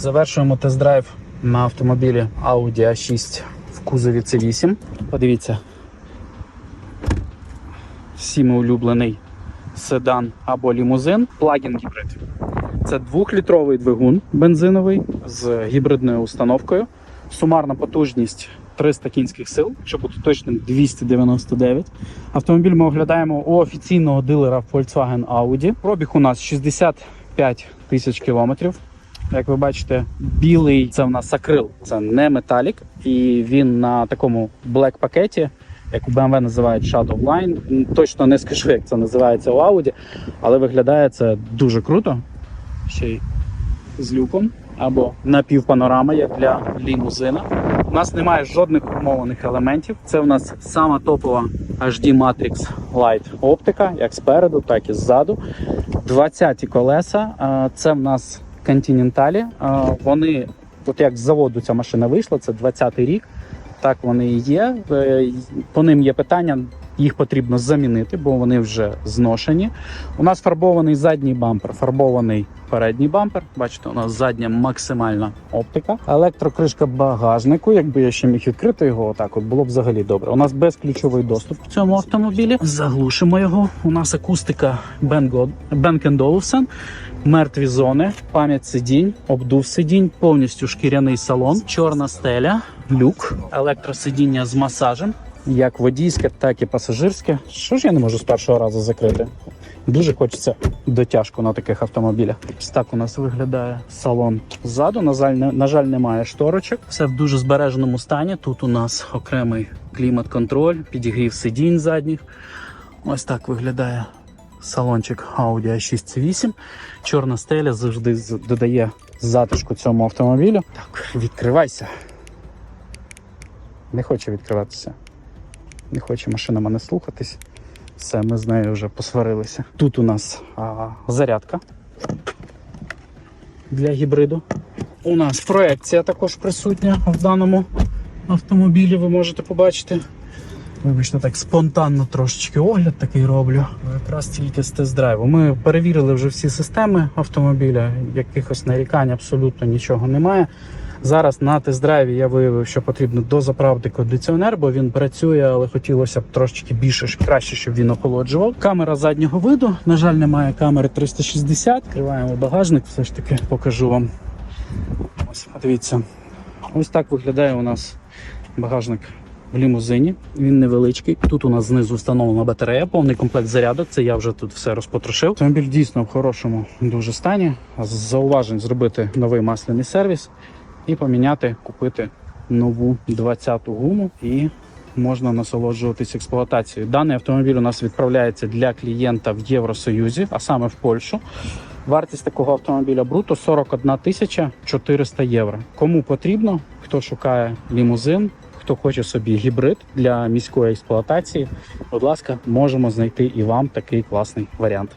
Завершуємо тест-драйв на автомобілі Audi A6 в кузові C8. Подивіться. Всіми улюблений седан або лімузин. Плагін гібрид. Це двохлітровий двигун бензиновий з гібридною установкою. Сумарна потужність 300 кінських сил, щоб бути точним 299. Автомобіль ми оглядаємо у офіційного дилера Volkswagen Audi. Пробіг у нас 65 тисяч кілометрів. Як ви бачите, білий це в нас акрил, це не металік, і він на такому блек пакеті, як у BMW називають Shadow Line. Точно не скажу, як це називається у Audi, але виглядає це дуже круто. Ще й з люком або напівпанорама, як для лімузина. У нас немає жодних умовлених елементів. Це у нас сама топова HD Matrix Light оптика, як спереду, так і ззаду. 20 колеса. Це в нас континенталі. Вони, от як з заводу ця машина вийшла, це 20-й рік. Так вони і є. Е, По ним є питання. Їх потрібно замінити, бо вони вже зношені. У нас фарбований задній бампер, фарбований передній бампер. Бачите, у нас задня максимальна оптика. Електрокришка багажнику. Якби я ще міг відкрити його, отак от було б взагалі добре. У нас безключовий доступ в цьому автомобілі. Заглушимо його. У нас акустика Bang Olufsen, мертві зони, пам'ять сидінь, обдув сидінь, повністю шкіряний салон, чорна стеля, люк, електросидіння з масажем. Як водійське, так і пасажирське. Що ж я не можу з першого разу закрити? Дуже хочеться дотяжку на таких автомобілях. Ось так у нас виглядає салон ззаду. На жаль, на жаль, немає шторочок. Все в дуже збереженому стані. Тут у нас окремий клімат-контроль, підігрів сидінь задніх. Ось так виглядає салончик Audi A6 C8. Чорна стеля завжди додає затишку цьому автомобілю. Так, відкривайся. Не хоче відкриватися. Не хоче машина мене слухатись. Все, ми з нею вже посварилися. Тут у нас а, зарядка для гібриду. У нас проекція також присутня в даному автомобілі, ви можете побачити. Вибачте, так спонтанно трошечки огляд такий роблю. Якраз тільки з тест-драйву. Ми перевірили вже всі системи автомобіля, якихось нарікань абсолютно нічого немає. Зараз на тест-драйві я виявив, що потрібно дозаправити кондиціонер, бо він працює, але хотілося б трошечки більше, краще, щоб він охолоджував. Камера заднього виду. На жаль, немає камери 360. Відкриваємо багажник, все ж таки покажу вам. Ось, дивіться. Ось так виглядає у нас багажник в лімузині. Він невеличкий. Тут у нас знизу встановлена батарея, повний комплект зарядок. Це я вже тут все розпотрошив. Автомобіль дійсно в хорошому дуже стані. З зауважень зробити новий масляний сервіс і поміняти, купити нову 20-ту гуму і можна насолоджуватись експлуатацією. Даний автомобіль у нас відправляється для клієнта в Євросоюзі, а саме в Польщу. Вартість такого автомобіля бруто 41 тисяча 400 євро. Кому потрібно, хто шукає лімузин, хто хоче собі гібрид для міської експлуатації, будь ласка, можемо знайти і вам такий класний варіант.